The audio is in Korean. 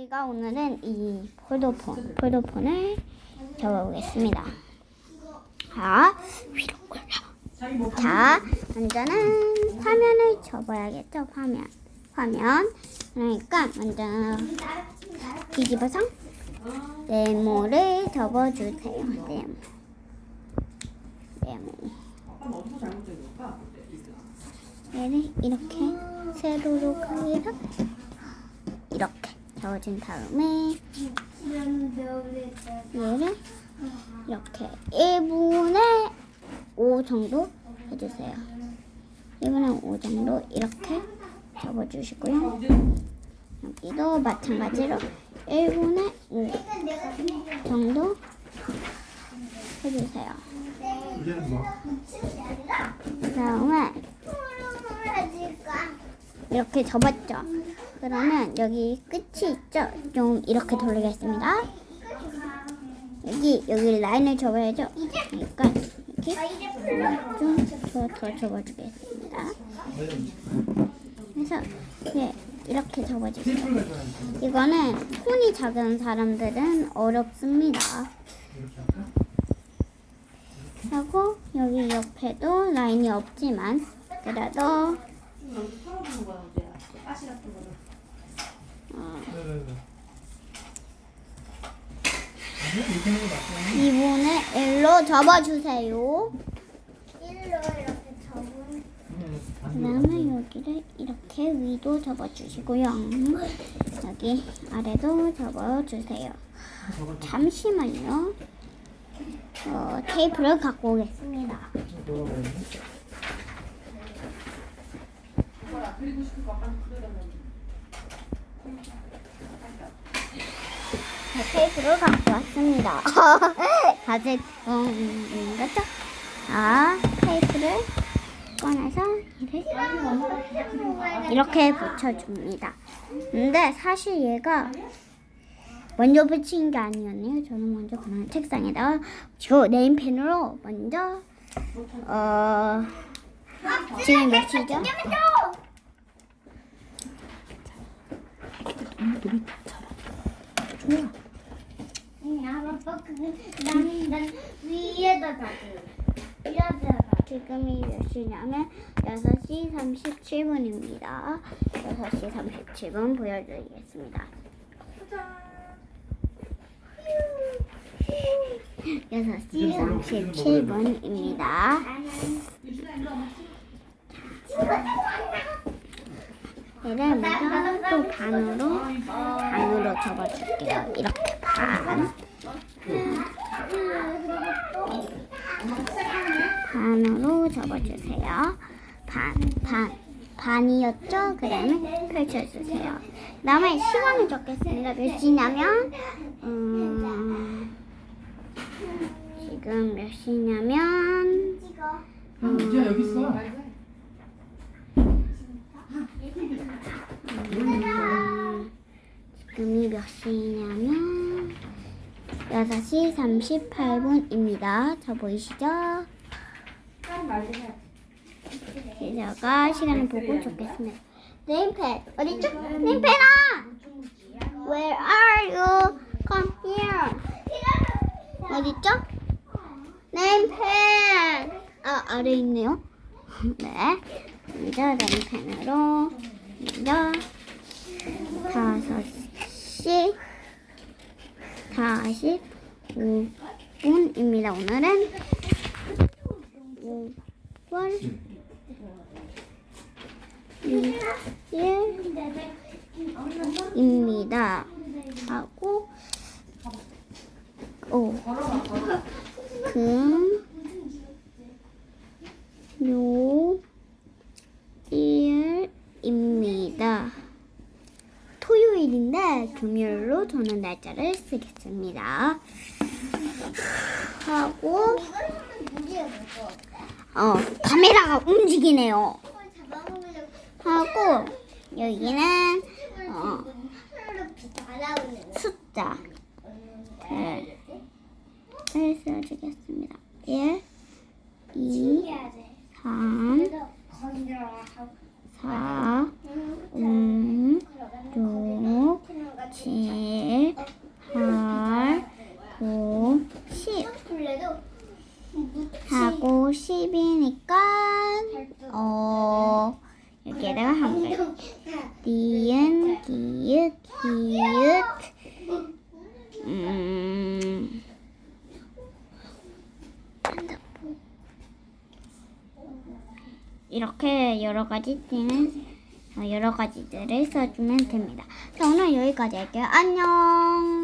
저희가 오늘은 이 폴더폰, 폴더폰을 접어보겠습니다. 자, 위로 올려. 자, 먼저는 화면을 접어야겠죠, 화면. 화면. 그러니까 먼저 뒤집어서 네모를 접어주세요. 네모. 네모. 얘를 이렇게 세로로 이렇게 접어준 다음에 얘를 이렇게 1분의 5 정도 해주세요. 1분의 5 정도 이렇게 접어주시고요. 여기도 마찬가지로 1분의 5 정도 해주세요. 그 다음에 이렇게 접었죠. 그러면 여기 끝이 있죠. 좀 이렇게 돌리겠습니다. 여기 여기 라인을 접어야죠. 그러니까 이렇게 좀더 접어주겠습니다. 그래서 네, 이렇게 접어주세요. 이거는 손이 작은 사람들은 어렵습니다. 하고 여기 옆에도 라인이 없지만 그래도 어, 이렇게 하는 게 낫지. 2분의 1로 접어주세요. 응, 그안 돼. 다음에 여기를 이렇게 위도 접어주시고요. 여기 아래도 접어주세요. 잠시만요. 어, 테이프를 갖고 오겠습니다. 그리고 싶은 거 그려달라고 자, 테이프를 갖고 왔습니다. 아직 음, 그렇죠? 자, 테이프를 꺼내서 이렇게, 이렇게 붙여줍니다. 근데 사실 얘가 먼저 붙인 게 아니었네요. 저는 먼저 그냥 책상에다가 저 네임펜으로 먼저 어 지금 몇 시죠? 난 위에다가 위에다가 지금이 몇 시냐면 6시 37분입니다. 6시 37분 보여드리겠습니다. 6시 37분입니다. 얘를 먼저 또 반으로 반으로 접어줄게요. 이렇게 반. 반으로 접어주세요. 반, 반, 반이었죠? 그 다음에 펼쳐주세요. 그 다음에 시간을 적겠습니다. 몇 시냐면, 음, 지금 몇 시냐면, 있어. 음, 지금이 몇 시냐면, 6시 38분입니다. 저 보이시죠? 제가 시간을 보고 적겠습니다. 네임펜 어디죠? 네임펜아! Where are you? Come here. 어디죠? 네임펜. 아 아래 있네요. 네. 먼저 네임펜으로 먼저 다섯 시 45분입니다. 오늘은 5월 6일입니다. 하고 오, 금, 요, 일입니다. 토요일인데 금요일로 저는 날짜를 쓰겠습니다. 하고 어 카메라가 움직이네요. 하고 여기는 어 숫자 를 써주겠습니다. 1, 2, 3, 4, 5, 6, 7, 10이니까 어 여기에다가 한글 니은 기읒 기읒 음 이렇게 여러 가지 띠는 어, 여러 가지들을 써주면 됩니다. 자 오늘 여기까지 할게요. 안녕.